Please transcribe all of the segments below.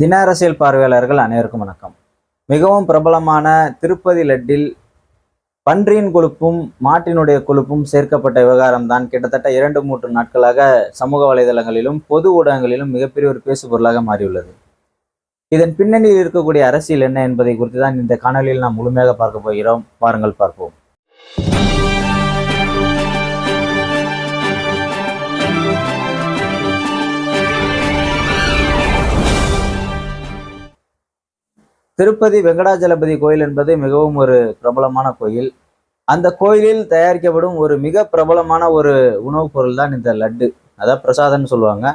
தின அரசியல் பார்வையாளர்கள் அனைவருக்கும் வணக்கம். மிகவும் பிரபலமான திருப்பதி லட்டில் பன்றியின் கொழுப்பும் மாட்டினுடைய கொழுப்பும் சேர்க்கப்பட்ட விவகாரம் தான் கிட்டத்தட்ட இரண்டு மூன்று நாட்களாக சமூக வலைதளங்களிலும் பொது ஊடகங்களிலும் மிகப்பெரிய ஒரு பேசுபொருளாக மாறியுள்ளது. இதன் பின்னணியில் இருக்கக்கூடிய அரசியல் என்ன என்பதை குறித்து தான் இந்த காணொலியில் நாம் முழுமையாக பார்க்க போகிறோம். வாருங்கள் பார்ப்போம். திருப்பதி வெங்கடாஜலபதி கோயில் என்பது மிகவும் ஒரு பிரபலமான கோயில். அந்த கோயிலில் தயாரிக்கப்படும் ஒரு மிக பிரபலமான ஒரு உணவுப் பொருள் தான் இந்த லட்டு. அதாவது பிரசாதம்னு சொல்லுவாங்க.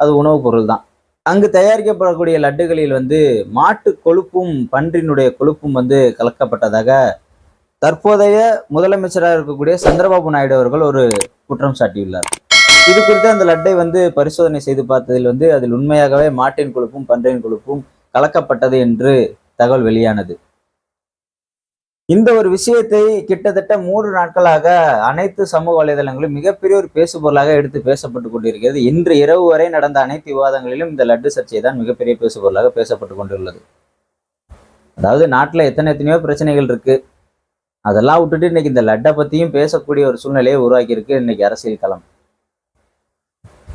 அது உணவுப் பொருள் தான். அங்கு தயாரிக்கப்படக்கூடிய லட்டுகளில் வந்து மாட்டு கொழுப்பும் பன்றினுடைய கொழுப்பும் வந்து கலக்கப்பட்டதாக தற்போதைய முதலமைச்சராக இருக்கக்கூடிய சந்திரபாபு நாயுடு அவர்கள் ஒரு குற்றம் சாட்டியுள்ளார். இது குறித்து அந்த லட்டை வந்து பரிசோதனை செய்து பார்த்ததில் வந்து அதில் உண்மையாகவே மாட்டின் கொழுப்பும் பன்றியின் கொழுப்பும் கலக்கப்பட்டது என்று தகவல் வெளியானது. இந்த ஒரு விஷயத்தை கிட்டத்தட்ட மூன்று நாட்களாக அனைத்து சமூக வலைதளங்களும் மிகப்பெரிய ஒரு பேசுபொருளாக எடுத்து பேசப்பட்டு கொண்டிருக்கிறது. இன்று இரவு வரை நடந்த அனைத்து விவாதங்களிலும் இந்த லட்டு சர்ச்சை தான் மிகப்பெரிய பேசுபொருளாக பேசப்பட்டு கொண்டுள்ளது. அதாவது நாட்டில் எத்தனை எத்தனையோ பிரச்சனைகள் இருக்கு. அதெல்லாம் விட்டுட்டு இன்னைக்கு இந்த லட்டை பத்தியும் பேசக்கூடிய ஒரு சூழ்நிலையை உருவாக்கியிருக்கு இன்னைக்கு அரசியல் களம்.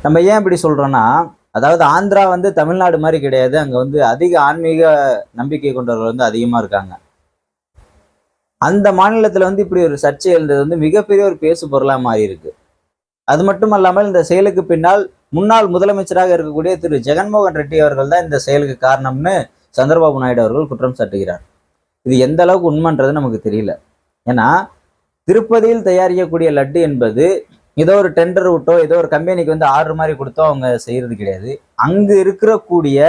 நம்ம ஏன் இப்படி சொல்றோம்னா அதாவது ஆந்திரா வந்து தமிழ்நாடு மாதிரி கிடையாது. அங்கே வந்து அதிக ஆன்மீக நம்பிக்கை கொண்டவர்கள் வந்து அதிகமாக இருக்காங்க. அந்த மாநிலத்தில் வந்து இப்படி ஒரு சர்ச்சை எழுந்தது வந்து மிகப்பெரிய ஒரு பேசு பொருளாக மாறி இருக்கு. அது மட்டும் அல்லாமல் இந்த செயலுக்கு பின்னால் முன்னாள் முதலமைச்சராக இருக்கக்கூடிய திரு. ஜெகன்மோகன் ரெட்டி அவர்கள் தான் இந்த செயலுக்கு காரணம்னு சந்திரபாபு நாயுடு அவர்கள் குற்றம் சாட்டுகிறார். இது எந்த அளவுக்கு உண்மைன்றது நமக்கு தெரியல. ஏன்னா திருப்பதியில் தயாரிக்கக்கூடிய லட்டு என்பது ஏதோ ஒரு டெண்டர் விட்டோ ஏதோ ஒரு கம்பெனிக்கு வந்து ஆர்டர் மாதிரி கொடுத்தோ அவங்க செய்யறது கிடையாது. அங்கு இருக்கக்கூடிய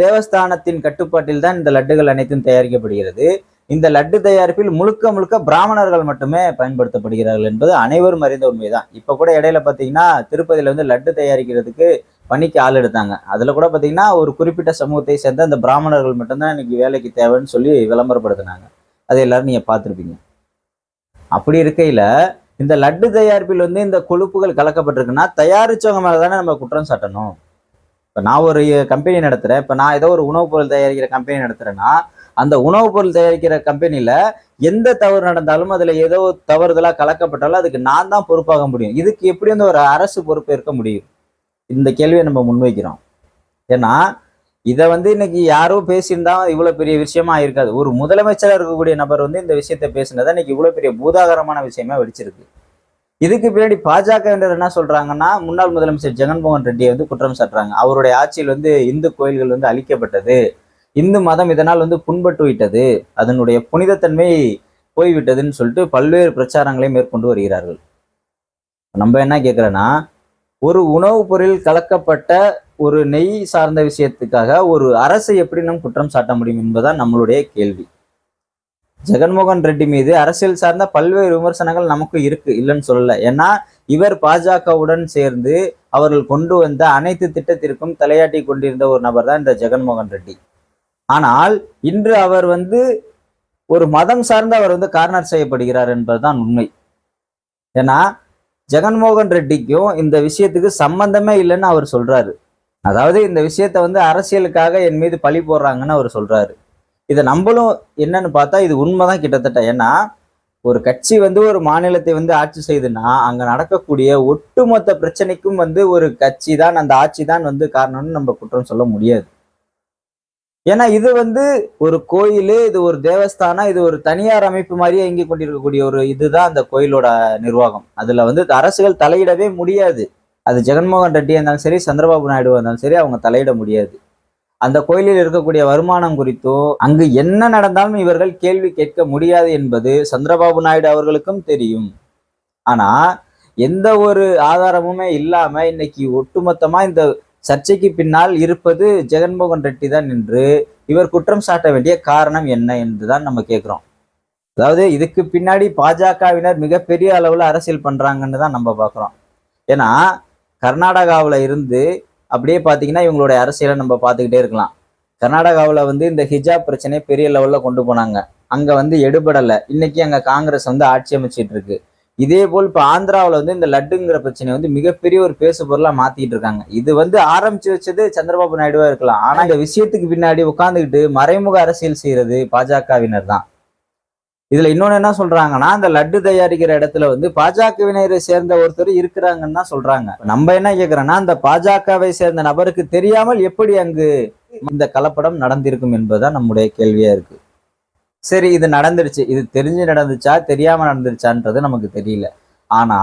தேவஸ்தானத்தின் கட்டுப்பாட்டில் தான் இந்த லட்டுகள் அனைத்தும் தயாரிக்கப்படுகிறது. இந்த லட்டு தயாரிப்பில் முழுக்க முழுக்க பிராமணர்கள் மட்டுமே பயன்படுத்தப்படுகிறார்கள் என்பது அனைவரும் அறிந்த உண்மைதான். இப்போ கூட இடையில பார்த்தீங்கன்னா திருப்பதியில் வந்து லட்டு தயாரிக்கிறதுக்கு பணிக்கு ஆள் எடுத்தாங்க. அதில் கூட பார்த்தீங்கன்னா ஒரு குறிப்பிட்ட சமூகத்தை சேர்ந்த அந்த பிராமணர்கள் மட்டும்தான் இன்னைக்கு வேலைக்கு தேவைன்னு சொல்லி விளம்பரப்படுத்தினாங்க. அதை எல்லாரும் நீங்கள் பார்த்துருப்பீங்க. அப்படி இருக்கையில் இந்த லட்டு தயாரிப்பில் வந்து இந்த கொழுப்புகள் கலக்கப்பட்டிருக்குன்னா தயாரிச்சவங்க மேலே தானே நம்ம குற்றம் சாட்டணும். இப்போ நான் ஒரு கம்பெனி நடத்துகிறேன் இப்போ நான் ஏதோ ஒரு உணவுப் பொருள் தயாரிக்கிற கம்பெனி நடத்துகிறேன்னா அந்த உணவுப் பொருள் தயாரிக்கிற கம்பெனியில் எந்த தவறு நடந்தாலும் அதில் ஏதோ தவறுதலாக கலக்கப்பட்டாலும் அதுக்கு நான் தான் பொறுப்பாக முடியும். இதுக்கு எப்படி வந்து ஒரு அரசு பொறுப்பு இருக்க முடியும்? இந்த கேள்வியை நம்ம முன்வைக்கிறோம். ஏன்னா இதை வந்து இன்னைக்கு யாரோ பேசியிருந்தா இவ்வளோ பெரிய விஷயமா இருக்காது. ஒரு முதலமைச்சராக இருக்கக்கூடிய நபர் வந்து இந்த விஷயத்த பேசினதா இன்னைக்கு இவ்வளோ பெரிய பூதாகரமான விஷயமா வெடிச்சிருக்கு. இதுக்கு பின்னாடி பாஜகவினர் என்ன சொல்றாங்கன்னா முன்னாள் முதலமைச்சர் ஜெகன்மோகன் ரெட்டியை வந்து குற்றம் சாட்டுறாங்க. அவருடைய ஆட்சியில் வந்து இந்து கோயில்கள் வந்து அழிக்கப்பட்டது. இந்து மதம் இதனால் வந்து புண்பட்டு விட்டது. அதனுடைய புனிதத்தன்மை போய்விட்டதுன்னு சொல்லிட்டு பல்வேறு பிரச்சாரங்களை மேற்கொண்டு வருகிறார்கள். நம்ம என்ன கேட்குறோன்னா ஒரு உணவுப் பொருள் கலக்கப்பட்ட ஒரு நெய் சார்ந்த விஷயத்துக்காக ஒரு அரசை எப்படி நம் குற்றம் சாட்ட முடியும் என்பதுதான் நம்மளுடைய கேள்வி. ஜெகன்மோகன் ரெட்டி மீது அரசியல் சார்ந்த பல்வேறு விமர்சனங்கள் நமக்கு இருக்கு இல்லைன்னு சொல்லல. ஏன்னா இவர் பாஜகவுடன் சேர்ந்து அவர்கள் கொண்டு வந்த அனைத்து திட்டத்திற்கும் தலையாட்டி கொண்டிருந்த ஒரு நபர் தான் இந்த ஜெகன்மோகன் ரெட்டி. ஆனால் இன்று அவர் வந்து ஒரு மதம் சார்ந்து அவர் வந்து கார்னர் செய்யப்படுகிறார் என்பதுதான் உண்மை. ஏன்னா ஜெகன்மோகன் ரெட்டிக்கும் இந்த விஷயத்துக்கு சம்பந்தமே இல்லைன்னு அவர் சொல்றாரு. அதாவது இந்த விஷயத்த வந்து அரசியலுக்காக என் மீது பழி போடுறாங்கன்னு அவர் சொல்றாரு. இதை நம்மளும் என்னன்னு பார்த்தா இது உண்மைதான் கிட்டத்தட்ட. ஏன்னா ஒரு கட்சி வந்து ஒரு மாநிலத்தை வந்து ஆட்சி செய்துன்னா அங்க நடக்கக்கூடிய ஒட்டுமொத்த பிரச்சனைக்கும் வந்து ஒரு கட்சி தான் அந்த ஆட்சி தான் வந்து காரணம்னு நம்ம குற்றம் சொல்ல முடியாது. ஏன்னா இது வந்து ஒரு கோயில் இது ஒரு தேவஸ்தானம் இது ஒரு தனியார் அமைப்பு மாதிரியே இயங்கி கொண்டிருக்கக்கூடிய ஒரு இதுதான் அந்த கோயிலோட நிர்வாகம். அதுல வந்து அரசுகள் தலையிடவே முடியாது. அது ஜெகன்மோகன் ரெட்டியாக இருந்தாலும் சரி சந்திரபாபு நாயுடுவாக இருந்தாலும் சரி அவங்க தலையிட முடியாது. அந்த கோயிலில் இருக்கக்கூடிய வருமானம் குறித்தோ அங்கு என்ன நடந்தாலும் இவர்கள் கேள்வி கேட்க முடியாது என்பது சந்திரபாபு நாயுடு அவர்களுக்கும் தெரியும். ஆனா எந்த ஒரு ஆதாரமுமே இல்லாம இன்னைக்கு ஒட்டுமொத்தமா இந்த சர்ச்சைக்கு பின்னால் இருப்பது ஜெகன்மோகன் ரெட்டி தான் என்று இவர் குற்றம் சாட்ட வேண்டிய காரணம் என்ன என்றுதான் நம்ம கேட்கிறோம். அதாவது இதுக்கு பின்னாடி பாஜகவினர் மிகப்பெரிய அளவுல அரசியல் பண்றாங்கன்னு தான் நம்ம பார்க்குறோம். ஏன்னா கர்நாடகாவில் இருந்து அப்படியே பார்த்தீங்கன்னா இவங்களுடைய அரசியலை நம்ம பார்த்துக்கிட்டே இருக்கலாம். கர்நாடகாவில் வந்து இந்த ஹிஜாப் பிரச்சனையை பெரிய லெவலில் கொண்டு போனாங்க. அங்கே வந்து எடுபடலை. இன்னைக்கு அங்கே காங்கிரஸ் வந்து ஆட்சி அமைச்சிட்டு இருக்கு. இதே போல் இப்போ ஆந்திராவில் வந்து இந்த லட்டுங்கிற பிரச்சனை வந்து மிகப்பெரிய ஒரு பேசு பொருளாக மாத்திட்டு இருக்காங்க. இது வந்து ஆரம்பிச்சு வச்சது சந்திரபாபு நாயுடுவா இருக்கலாம். ஆனால் இந்த விஷயத்துக்கு பின்னாடி உட்காந்துக்கிட்டு மறைமுக அரசியல் செய்கிறது பாஜகவினர் தான். இதுல இன்னொன்னு என்ன சொல்றாங்கன்னா அந்த லட்டு தயாரிக்கிற இடத்துல வந்து பாஜகவினரை சேர்ந்த ஒருத்தர் இருக்கிறாங்கன்னு தான் சொல்றாங்க. நம்ம என்ன கேக்குறோம்னா அந்த பாஜகவை சேர்ந்த நபருக்கு தெரியாமல் எப்படி அங்கு இந்த கலப்படம் நடந்திருக்கும் என்பதுதான் நம்முடைய கேள்வியா இருக்கு. சரி இது நடந்துருச்சு இது தெரிஞ்சு நடந்துச்சா தெரியாம நடந்துருச்சான்றது நமக்கு தெரியல. ஆனா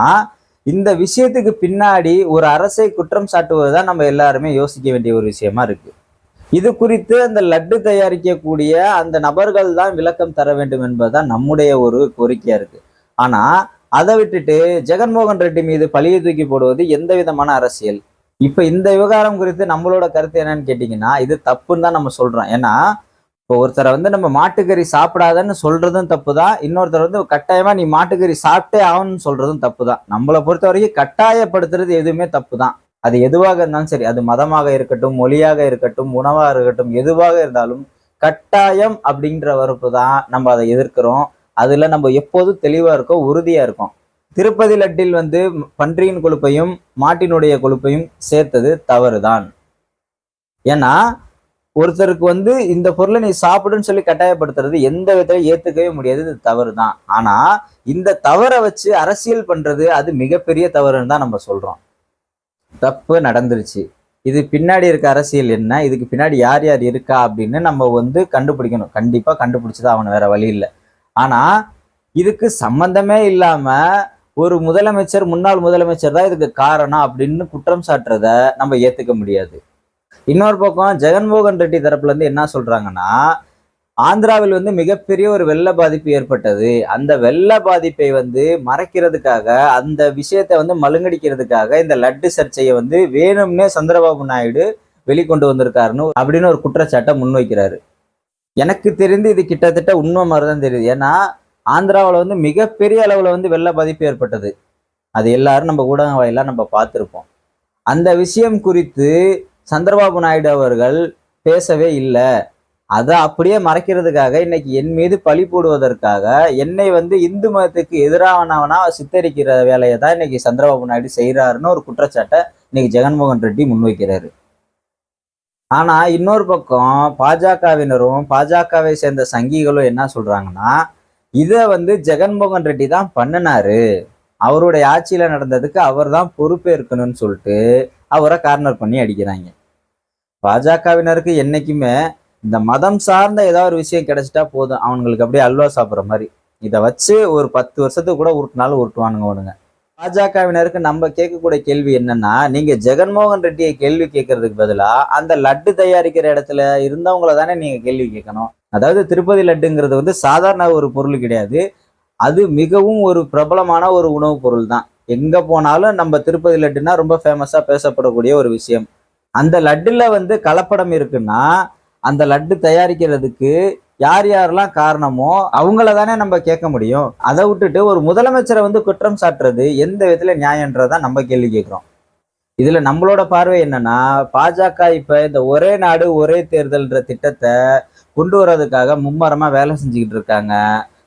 இந்த விஷயத்துக்கு பின்னாடி ஒரு அரசை குற்றம் சாட்டுவதுதான் நம்ம எல்லாருமே யோசிக்க வேண்டிய ஒரு விஷயமா இருக்கு. இது குறித்து அந்த லட்டு தயாரிக்கக்கூடிய அந்த நபர்கள் தான் விளக்கம் தர வேண்டும் என்பதுதான் நம்முடைய ஒரு கோரிக்கையா இருக்கு. ஆனா அதை விட்டுட்டு ஜெகன்மோகன் ரெட்டி மீது பழியை தூக்கி போடுவது எந்த விதமான அரசியல்? இப்ப இந்த விவகாரம் குறித்து நம்மளோட கருத்து என்னன்னு கேட்டீங்கன்னா இது தப்புன்னு தான் நம்ம சொல்றோம். ஏன்னா இப்போ ஒருத்தரை வந்து நம்ம மாட்டுக்கறி சாப்பிடாதன்னு சொல்றதும் தப்பு தான் இன்னொருத்தர் வந்து கட்டாயமா நீ மாட்டுக்கறி சாப்பிட்டே ஆகணும்னு சொல்றதும் தப்பு தான் நம்மளை பொறுத்த வரைக்கும் கட்டாயப்படுத்துறது எதுவுமே தப்பு தான் அது எதுவாக இருந்தாலும் சரி அது மதமாக இருக்கட்டும் மொழியாக இருக்கட்டும் உணவாக இருக்கட்டும் எதுவாக இருந்தாலும் கட்டாயம் அப்படின்ற வரப்பு தான் நம்ம அதை எதிர்க்கிறோம். அதில் நம்ம எப்போதும் தெளிவாக இருக்கோம் உறுதியாக இருக்கோம். திருப்பதி லட்டில் வந்து பன்றியின் கொழுப்பையும் மாட்டினுடைய கொழுப்பையும் சேர்த்தது தவறு தான் ஏன்னா ஒருத்தருக்கு வந்து இந்த பொருளை நீ சாப்பிடுன்னு சொல்லி கட்டாயப்படுத்துறது எந்த விதத்திலும் ஏத்துக்கவே முடியாது இது தவறு தான் ஆனா இந்த தவறை வச்சு அரசியல் பண்றது அது மிகப்பெரிய தவறுன்னு தான் நம்ம சொல்றோம். தப்பு நடந்துருச்சு. இது பின்னாடி இருக்க அரசியல் என்ன? இதுக்கு பின்னாடி யார் யார் இருக்கா அப்படின்னு நம்ம வந்து கண்டுபிடிக்கணும். கண்டிப்பாக கண்டுபிடிச்சதான் அவன் வேற வழி இல்லை. ஆனால் இதுக்கு சம்பந்தமே இல்லாமல் ஒரு முதலமைச்சர் முன்னாள் முதலமைச்சர் தான் இதுக்கு காரணம் அப்படின்னு குற்றம் சாட்டுறத நம்ம ஏற்றுக்க முடியாது. இன்னொரு பக்கம் ஜெகன்மோகன் ரெட்டி தரப்புலேருந்து என்ன சொல்கிறாங்கன்னா ஆந்திராவில் வந்து மிகப்பெரிய ஒரு வெள்ள பாதிப்பு ஏற்பட்டது. அந்த வெள்ள பாதிப்பை வந்து மறைக்கிறதுக்காக அந்த விஷயத்தை வந்து மழுங்கடிக்கிறதுக்காக இந்த லட்டு சர்ச்சையை வந்து வேணும்னே சந்திரபாபு நாயுடு வெளிக்கொண்டு வந்திருக்காருன்னு அப்படின்னு ஒரு குற்றச்சாட்டை முன்வைக்கிறாரு. எனக்கு தெரிந்து இது கிட்டத்தட்ட உண்மை மாதிரி தான் தெரியுது. ஏன்னா ஆந்திராவில் வந்து மிகப்பெரிய அளவில் வந்து வெள்ள பாதிப்பு ஏற்பட்டது. அது எல்லாரும் நம்ம ஊடக வாயிலாக நம்ம பார்த்துருப்போம். அந்த விஷயம் குறித்து சந்திரபாபு நாயுடு அவர்கள் பேசவே இல்லை. அதை அப்படியே மறைக்கிறதுக்காக இன்னைக்கு என் மீது பழி போடுவதற்காக என்னை வந்து இந்து மதத்துக்கு எதிரானவனா சித்தரிக்கிற வேலையை தான் இன்னைக்கு சந்திரபாபு நாயுடு செய்கிறாருன்னு ஒரு குற்றச்சாட்டை இன்னைக்கு ஜெகன்மோகன் ரெட்டி முன்வைக்கிறாரு. ஆனா இன்னொரு பக்கம் பாஜகவினரும் பாஜகவை சேர்ந்த சங்கிகளும் என்ன சொல்றாங்கன்னா இதை வந்து ஜெகன்மோகன் ரெட்டி தான் பண்ணினாரு. அவருடைய ஆட்சியில நடந்ததுக்கு அவர் தான் பொறுப்பேற்கணும்னு சொல்லிட்டு அவரை கார்னர் பண்ணி அடிக்கிறாங்க. பாஜகவினருக்கு என்னைக்குமே இந்த மதம் சார்ந்த ஏதாவது ஒரு விஷயம் கிடைச்சிட்டா போதும். அவங்களுக்கு அப்படியே அல்வா சாப்பிட்ற மாதிரி. இதை வச்சு ஒரு பத்து வருஷத்துக்கு கூட உருட்டினாலும் உருட்டுவானுங்க ஒண்ணுங்க பாஜகவினருக்கு நம்ம கேட்கக்கூடிய கேள்வி என்னன்னா நீங்க ஜெகன்மோகன் ரெட்டியை கேள்வி கேட்கறதுக்கு பதிலா அந்த லட்டு தயாரிக்கிற இடத்துல இருந்தவங்கள தானே நீங்க கேள்வி கேட்கணும். அதாவது திருப்பதி லட்டுங்கிறது வந்து சாதாரண ஒரு பொருள் கிடையாது. அது மிகவும் ஒரு பிரபலமான ஒரு உணவுப் பொருள் தான். எங்க போனாலும் நம்ம திருப்பதி லட்டுனா ரொம்ப ஃபேமஸா பேசப்படக்கூடிய ஒரு விஷயம். அந்த லட்டுல வந்து கலப்படம் இருக்குன்னா அந்த லட்டு தயாரிக்கிறதுக்கு யார் யாரெல்லாம் காரணமோ அவங்கள தானே நம்ம கேட்க முடியும். அதை விட்டுட்டு ஒரு முதலமைச்சரை வந்து குற்றம் சாட்டுறது எந்த விதத்தில் நியாயன்றதான் நம்ம கேள்வி கேட்குறோம். இதில் நம்மளோட பார்வை என்னன்னா பாஜக இப்போ இந்த ஒரே நாடு ஒரே தேர்தல்ன்ற திட்டத்தை கொண்டு வர்றதுக்காக மும்மரமாக வேலை செஞ்சுக்கிட்டு இருக்காங்க.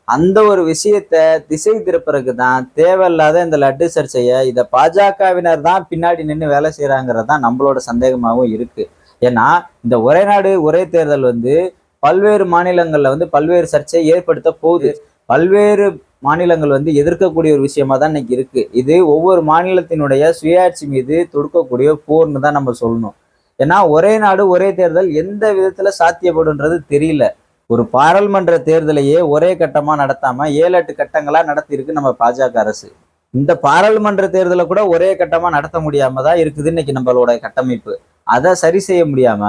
அந்த ஒரு விஷயத்த திசை திருப்புறதுக்கு தான் தேவையில்லாத இந்த லட்டு சர்ச்சையை இதை பாஜகவினர் தான் பின்னாடி நின்று வேலை செய்கிறாங்கிறது தான் நம்மளோட சந்தேகமாகவும் இருக்குது ஏன்னா இந்த ஒரே நாடு ஒரே தேர்தல் வந்து பல்வேறு மாநிலங்களில் வந்து பல்வேறு சர்ச்சையை ஏற்படுத்த போகுது. பல்வேறு மாநிலங்கள் வந்து எதிர்க்கக்கூடிய ஒரு விஷயமா தான் இன்னைக்கு இருக்கு. இது ஒவ்வொரு மாநிலத்தினுடைய சுயாட்சி மீது தொடுக்கக்கூடிய போர்னு தான் நம்ம சொல்லணும். ஏன்னா ஒரே நாடு ஒரே தேர்தல் எந்த விதத்துல சாத்தியப்படுன்றது தெரியல. ஒரு பாராளுமன்ற தேர்தலையே ஒரே கட்டமா நடத்தாம ஏழு எட்டு கட்டங்களா நடத்தியிருக்கு நம்ம பாஜக அரசு. இந்த பாராளுமன்ற தேர்தலை கூட ஒரே கட்டமா நடத்த முடியாம தான் இருக்குது இன்னைக்கு நம்மளோட கட்டமைப்பு. அதை சரி செய்ய முடியாம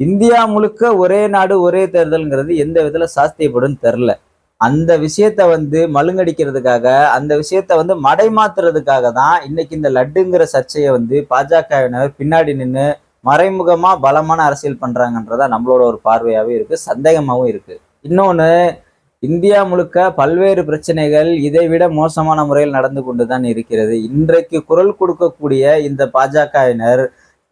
இந்தியா முழுக்க ஒரே நாடு ஒரே தேர்தல்ங்கிறது எந்த விதத்துல சாத்தியப்படும் தெரில அந்த விஷயத்த வந்து மழுங்கடிக்கிறதுக்காக அந்த விஷயத்த வந்து மடைமாத்துறதுக்காக தான் இன்னைக்கு இந்த லட்டுங்கிற சர்ச்சையை வந்து பாஜகவினர் பின்னாடி நின்று மறைமுகமா பலமான அரசியல் பண்றாங்கன்றதா நம்மளோட ஒரு பார்வையாகவும் இருக்கு சந்தேகமாகவும் இருக்கு. இன்னொன்று இந்தியா முழுக்க பல்வேறு பிரச்சனைகள் இதை விட மோசமான முறையில் நடந்து கொண்டுதான் இருக்கிறது. இன்றைக்கு குரல் கொடுக்கக்கூடிய இந்த பாஜகவினர்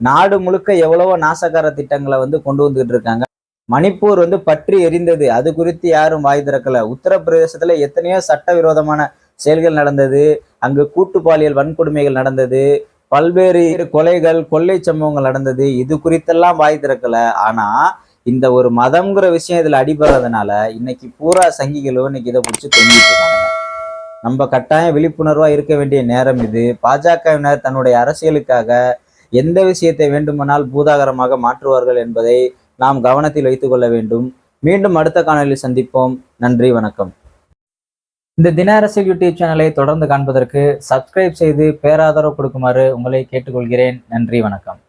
நாடு முழுக்க எவ்வளவோ நாசகார திட்டங்களை வந்து கொண்டு வந்துகிட்டு இருக்காங்க. மணிப்பூர் வந்து பற்றி எரிந்தது. அது குறித்து யாரும் வாய் திறக்கல. உத்தரப்பிரதேசத்துல எத்தனையோ சட்டவிரோதமான செயல்கள் நடந்தது. அங்கு கூட்டு பாலியல் வன்கொடுமைகள் நடந்தது. பல்வேறு கொலைகள் கொள்ளை சம்பவங்கள் நடந்தது. இது குறித்தெல்லாம் வாய் திறக்கல. ஆனா இந்த ஒரு மதம்ங்கிற விஷயம் இதுல அடிபடுறதுனால இன்னைக்கு பூரா சங்கிகளும் இன்னைக்கு இதை பிடிச்சி தொங்கிட்டு இருக்காங்க. நம்ம கட்டாயம் விழிப்புணர்வா இருக்க வேண்டிய நேரம் இது. பாஜகவினர் தன்னுடைய அரசியலுக்காக எந்த விஷயத்தை வேண்டுமானால் பூதாகரமாக மாற்றுவார்கள் என்பதை நாம் கவனத்தில் வைத்துக் கொள்ள வேண்டும். மீண்டும் அடுத்த காணொலியில் சந்திப்போம். நன்றி வணக்கம். இந்த தின அரசியல் யூடியூப் சேனலை தொடர்ந்து காண்பதற்கு சப்ஸ்கிரைப் செய்து பேராதரவு கொடுக்குமாறு உங்களை கேட்டுக்கொள்கிறேன். நன்றி வணக்கம்.